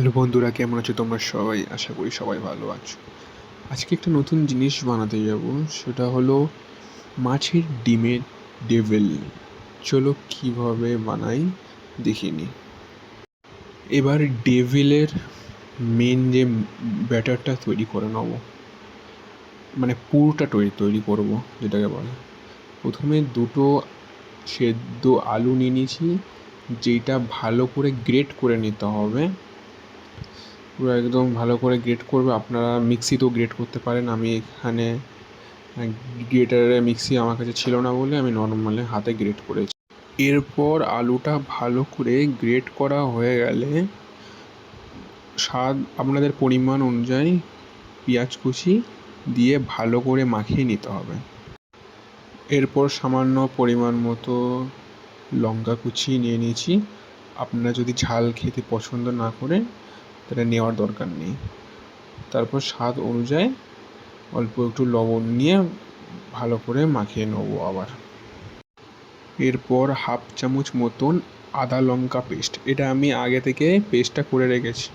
Hello বন্ধুরা, কেমন আছো তোমরা সবাই? আশা করি সবাই ভালো আছো। আজকে একটা নতুন জিনিস বানাতে যাব, সেটা হলো মাছের ডিমের ডেভিল। চলো কীভাবে বানাই দেখিয়ে নিই এবার ডেভিলের মেন যে ব্যাটারটা তৈরি করে নেব মানে পুরোটা তৈরি তৈরি করব, যেটাকে বলে। প্রথমে দুটো সেদ্ধ আলু নিয়ে নিয়েছি যেটা ভালো করে গ্রেট করে নিতে হবে। পুরো একদম ভালো করে গ্রেট করবে। আপনারা মিক্সিতেও গ্রেট করতে পারেন। আমি এখানে গ্রেটারে মিক্সি আমার কাছে ছিল না বলে আমি নর্মালি হাতে গ্রেট করেছি। এরপর আলুটা ভালো করে গ্রেট করা হয়ে গেলে স্বাদ, আপনাদের পরিমাণ অনুযায়ী পেঁয়াজ কুচি দিয়ে ভালো করে মাখিয়ে নিতে হবে। এরপর সামান্য পরিমাণ মতো লঙ্কা কুচি নিয়ে নিয়েছি। আপনারা যদি ঝাল খেতে পছন্দ না করেন তাহলে নেওয়ার দরকার নেই। তারপর স্বাদ অনুযায়ী অল্প একটু লবণ নিয়ে ভালো করে মাখিয়ে নেব আবার। এরপর হাফ চামচ মতন আদা লঙ্কা পেস্ট। এটা আমি আগে থেকে পেস্টটা করে রেখেছি।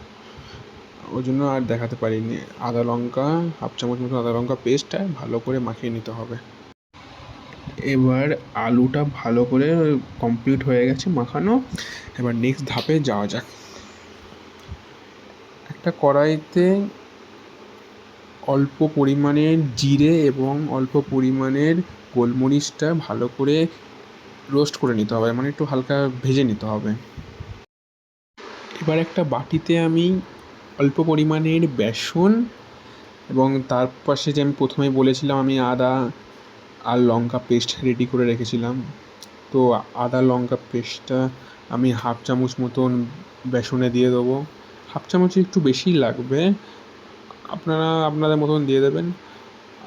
ওই জন্য আর দেখাতে পারিনি। আদা লঙ্কা, হাফ চামচ মতো আদা লঙ্কা পেস্টটা ভালো করে মাখিয়ে নিতে হবে। এবার আলুটা ভালো করে কমপ্লিট হয়ে গেছে মাখানো। এবার নেক্সট ধাপে যাওয়া যাক। একটা কড়াইতে অল্প পরিমাণের জিরে এবং অল্প পরিমাণের গোলমরিচটা ভালো করে রোস্ট করে নিতে হবে মানে একটু হালকা ভেজে নিতে হবে। এবার একটা বাটিতে আমি অল্প পরিমাণের বেসন এবং তার পাশে যে আমি প্রথমেই বলেছিলাম আমি আদা আর লঙ্কা পেস্ট রেডি করে রেখেছিলাম। তো আদা, লঙ্কা পেস্টটা আমি হাফ চামচ মতন বেসনে দিয়ে দেবো। হাফ চামচ একটু বেশি লাগবে। আপনারা আপনাদের মতন দিয়ে দেবেন।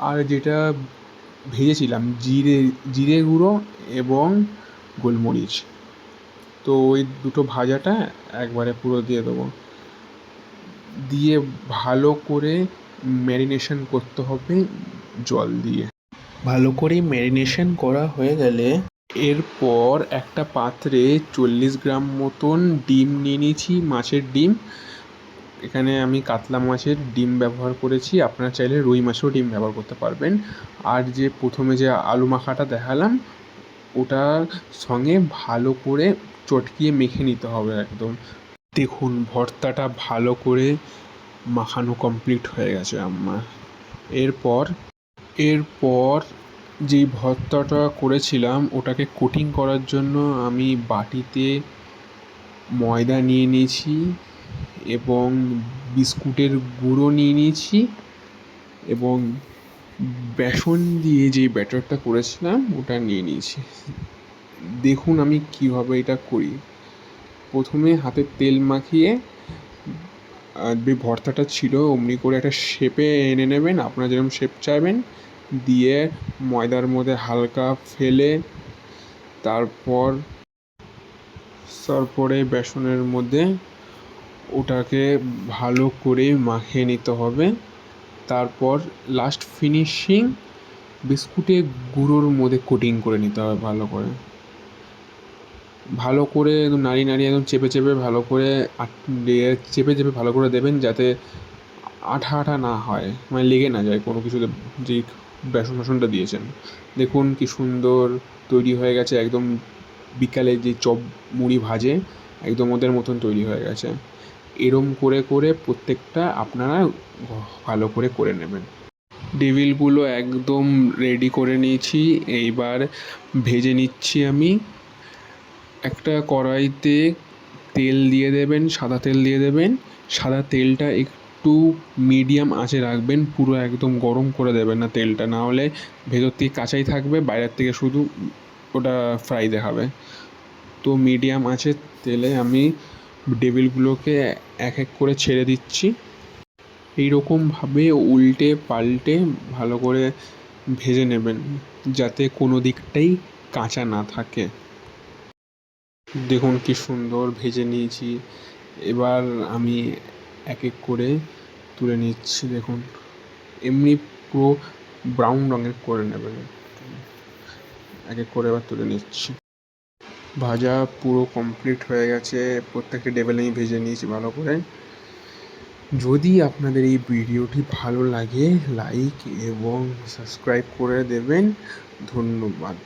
আর যেটা ভেজেছিলাম জিরে জিরে গুঁড়ো এবং গোলমরিচ। তো ওই দুটো ভাজাটা একবারে পুরো দিয়ে দেবো। দিয়ে ভালো করে ম্যারিনেশন করতে হবে জল দিয়ে। ভালো করে ম্যারিনেশন করা হয়ে গেলে এরপর একটা পাত্রে চল্লিশ গ্রাম মতন ডিম নিয়ে নিয়েছি মাছের ডিম। এখানে আমি কাতলা মাছের ডিম ব্যবহার করেছি। আপনারা চাইলে রুই মাছেরও ডিম ব্যবহার করতে পারবেন। আর যে প্রথমে যে আলু মাখাটা দেখালাম, ওটার সঙ্গে ভালো করে চটকিয়ে মেখে নিতে হবে একদম। দেখুন, ভর্তাটা ভালো করে মাখানো কমপ্লিট হয়ে গেছে আমার। এরপর এরপর যেই ভর্তাটা করেছিলাম, ওটাকে কোটিং করার জন্য আমি বাটিতে ময়দা নিয়ে নিয়েছি। এবং বিস্কুটের গুঁড়ো নিয়ে নিয়েছি এবং বেসন দিয়ে যে ব্যাটারটা করেছিলাম, ওটা নিয়ে নিয়েছি। দেখুন আমি কীভাবে এটা করি। প্রথমে হাতে তেল মাখিয়ে যে ভর্তাটা ছিল, অমনি করে একটা শেপে এনে নেবেন, আপনারা যেরকম শেপ চাইবেন, দিয়ে ময়দার মধ্যে হালকা ফেলে, তারপর, তারপরে বেসনের মধ্যে ওটাকে ভালো করে মাখিয়ে নিতে হবে। তারপর লাস্ট ফিনিশিং বিস্কুটের গুঁড়োর মধ্যে কোটিং করে নিতে হবে ভালো করে। ভালো করে একদম নাড়িয়ে নাড়িয়ে একদম চেপে চেপে ভালো করে চেপে চেপে ভালো করে দেবেন যাতে আঠা আঠা না হয় মানে লেগে না যায় কোনো কিছুতে যেই বেসন ফেসনটা দিয়েছেন। দেখুন কি সুন্দর তৈরি হয়ে গেছে, একদম বিকালে যে চপ মুড়ি ভাজে, একদম ওদের মতন তৈরি হয়ে গেছে। এরম করে করে প্রত্যেকটা আপনারা ভালো করে করে নেবেন। ডেভিলগুলো একদম রেডি করে নিয়েছি। এইবার ভেজে নিচ্ছি আমি। একটা কড়াইতে তেল দিয়ে দেবেন, সাদা তেল দিয়ে দেবেন। সাদা তেলটা একটু মিডিয়াম আঁচে রাখবেন, পুরো একদম গরম করে দেবেন না তেলটা। না হলে ভেতর থেকে কাঁচাই থাকবে, বাইরের থেকে শুধু ওটা ফ্রাই দেখাবে। তো মিডিয়াম আঁচে তেলে আমি ডেভিলগুলোকে এক এক করে ছেড়ে দিচ্ছি। এইরকমভাবে উল্টে পাল্টে ভালো করে ভেজে নেবেন, যাতে কোনো দিকটাই কাঁচা না থাকে। দেখুন কি সুন্দর ভেজে নিয়েছি। এবার আমি এক এক করে তুলে নিচ্ছি, দেখুন। এমনি পুরো ব্রাউন রঙের করে নেবেন। এক এক করে এবার তুলে নিচ্ছি। ভাজা পুরো কমপ্লিট হয়ে গেছে। প্রত্যেকটা ডেবেল আমি ভেজে নিয়েছি ভালো করে। যদি আপনাদের এই ভিডিওটি ভালো লাগে লাইক এবং সাবস্ক্রাইব করে দেবেন। ধন্যবাদ।